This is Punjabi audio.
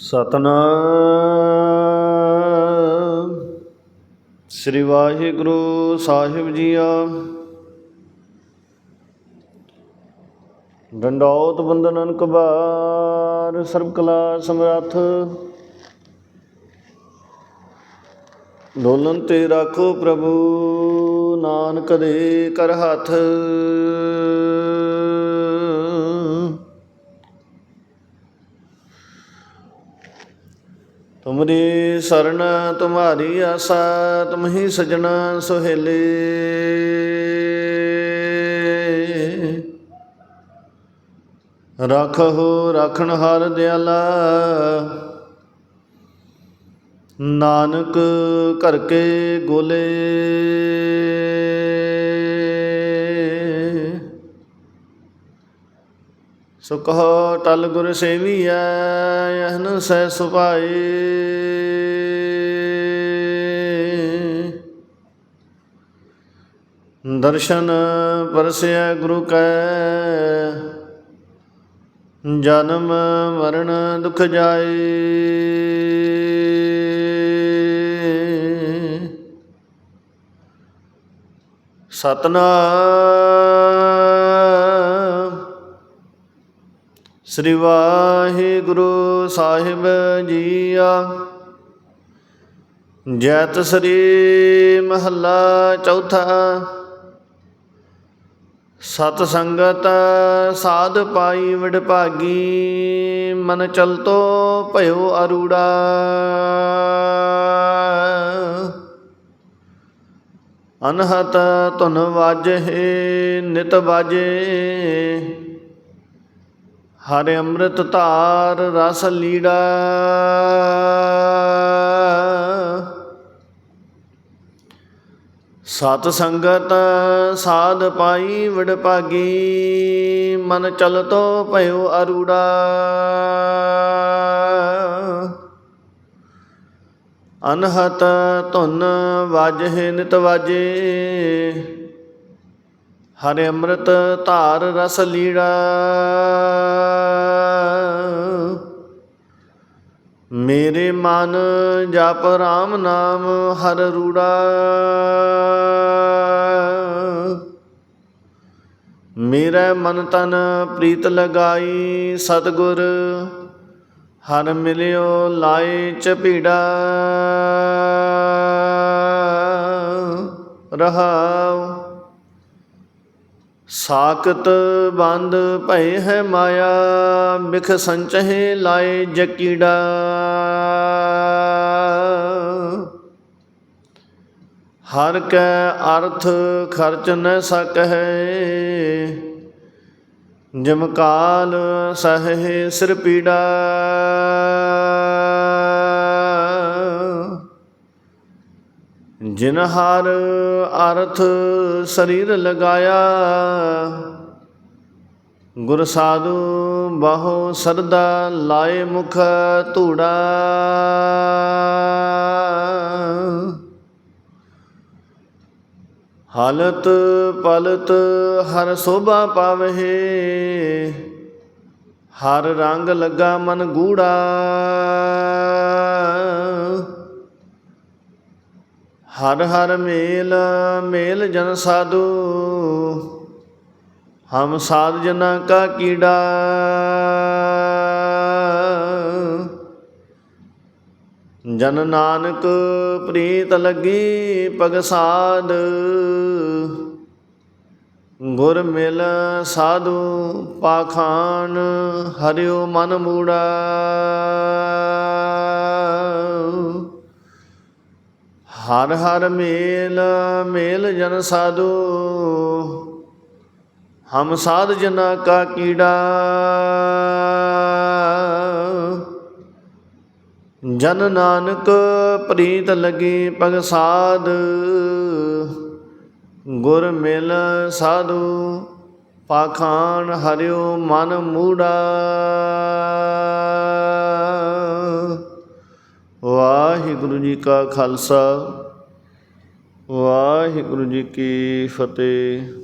ਸਤਨਾਮ। ਸ੍ਰੀ ਵਾਹਿਗੁਰੂ ਸਾਹਿਬ ਜੀਆ। ਡੰਡੌਤ ਬੰਦਨਨ ਕਬਾਰ ਸਰਬ ਕਲਾ ਸਮਰੱਥ। ਡੋਲਨ ਤੇ ਰੱਖੋ ਪ੍ਰਭੂ, ਨਾਨਕ ਦੇ ਕਰ ਹੱਥ। ਤੁਮਰੀ ਸਰਣ ਤੁਮਾਰੀ ਆਸਾ, ਤੁਮਹੀ ਸਜਣਾ ਸੁਹੇਲੇ। ਰਖਹੁ ਰਖਣ ਹਰ ਦਿਆਲਾ, ਨਾਨਕ ਘਰ ਕੇ ਗੋਲੇ। ਸੁਖ ਟਲ ਗੁਰ ਸੇਵੀਐ ਯਹਨ ਸਹਿ ਸੁਭਾਏ। ਦਰਸ਼ਨ ਪਰਸਿਆ ਗੁਰੂ ਕੈ, ਜਨਮ ਮਰਨ ਦੁਖ ਜਾਏ। ਸਤਨਾਮ ਸ੍ਰੀ ਵਾਹਿਗੁਰੂ ਸਾਹਿਬ ਜੀਆ ਜੈਤ ਸ੍ਰੀ ਮਹੱਲਾ ਚੌਥਾ। ਸਤ ਸੰਗਤ ਸਾਧ ਪਾਈ ਵਿਡਭਾਗੀ ਮਨ ਚਲਤੋ ਭਇਓ ਅਰੂੜਾ। ਅਨਹਤ ਧੁਨ ਵਾਜੇ, ਨਿਤ ਵਾਜੇ। ਹਰਿ ਅੰਮ੍ਰਿਤ ਧਾਰ ਰਸ ਲੀੜਾ। ਸਤ ਸੰਗਤ ਸਾਧ ਪਾਈ ਵਿਡਭਾਗੀ ਮਨ ਚਲਤੋ ਭਇਓ ਅਰੂੜਾ। ਅਨਹਤ ਧੁਨ ਵਾਜੇ ਨਿਤ ਵਾਜੇ, ਹਰਿ ਅੰਮ੍ਰਿਤ ਧਾਰ ਰਸ ਲੀੜਾ। ਮੇਰੇ ਮਨ ਜਪ ਰਾਮ ਨਾਮ ਹਰ ਰੂੜਾ। ਮੇਰਾ ਮਨ ਤਨ ਪ੍ਰੀਤ ਲਗਾਈ ਸਤਗੁਰ, ਹਰ ਮਿਲਿਓ ਲਾਏ ਚਪੀੜਾ ਰਹਾਉ ਸਾਕਤ ਬੰਦ ਭਏ ਹੈ ਮਾਇਆ, ਬਿਖ ਸੰਚਹਿ ਲਾਏ ਜਕੀੜਾ ਹਰ ਕੈ ਅਰਥ ਖਰਚ ਨ ਸਕੈ ਜਮ ਕਾਲ ਸਹੇ ਸਿਰ ਪੀੜਾ। ਜਿਨ ਹਰ ਅਰਥ ਸਰੀਰ ਲਗਾਇਆ। ਗੁਰ ਸਾਧੂ ਬਾਹੋ ਸਰਦਾ ਲਾਏ ਮੁਖ ਧੂੜਾ। ਹਲਤ ਪਲਤ ਹਰ ਸੋਭਾ ਪਾਵਹਿ, ਹਰ ਰੰਗ ਲੱਗਾ ਮਨ ਗੂੜਾ। ਹਰ ਹਰ ਮੇਲ ਮੇਲ ਜਨ ਸਾਧੂ, ਹਮ ਸਾਧ ਜਨਾ ਕਾ ਕੀੜਾ। ਜਨ ਨਾਨਕ ਪ੍ਰੀਤ ਲੱਗੀ ਪਗ ਸਾਧ। ਗੁਰ ਮਿਲ ਸਾਧੂ ਪਾਖਾਨ, ਹਰਿਓ ਮਨ ਮੂੜਾ। ਹਰ ਹਰ ਮੇਲ ਮੇਲ ਜਨ ਸਾਧੂ। ਹਮ ਸਾਧ ਜਨਾ ਕਾ ਕੀੜਾ। ਜਨ ਨਾਨਕ ਪ੍ਰੀਤ ਲਗੀ ਪਗ ਸਾਧ, ਗੁਰ ਮਿਲ ਸਾਧੂ, ਪਾਖਾਨ ਹਰਿਓ ਮਨ ਮੂੜਾ। ਵਾਹਿਗੁਰੂ ਜੀ ਕਾ ਖਾਲਸਾ, ਵਾਹਿਗੁਰੂ ਜੀ ਕੀ ਫਤਿਹ।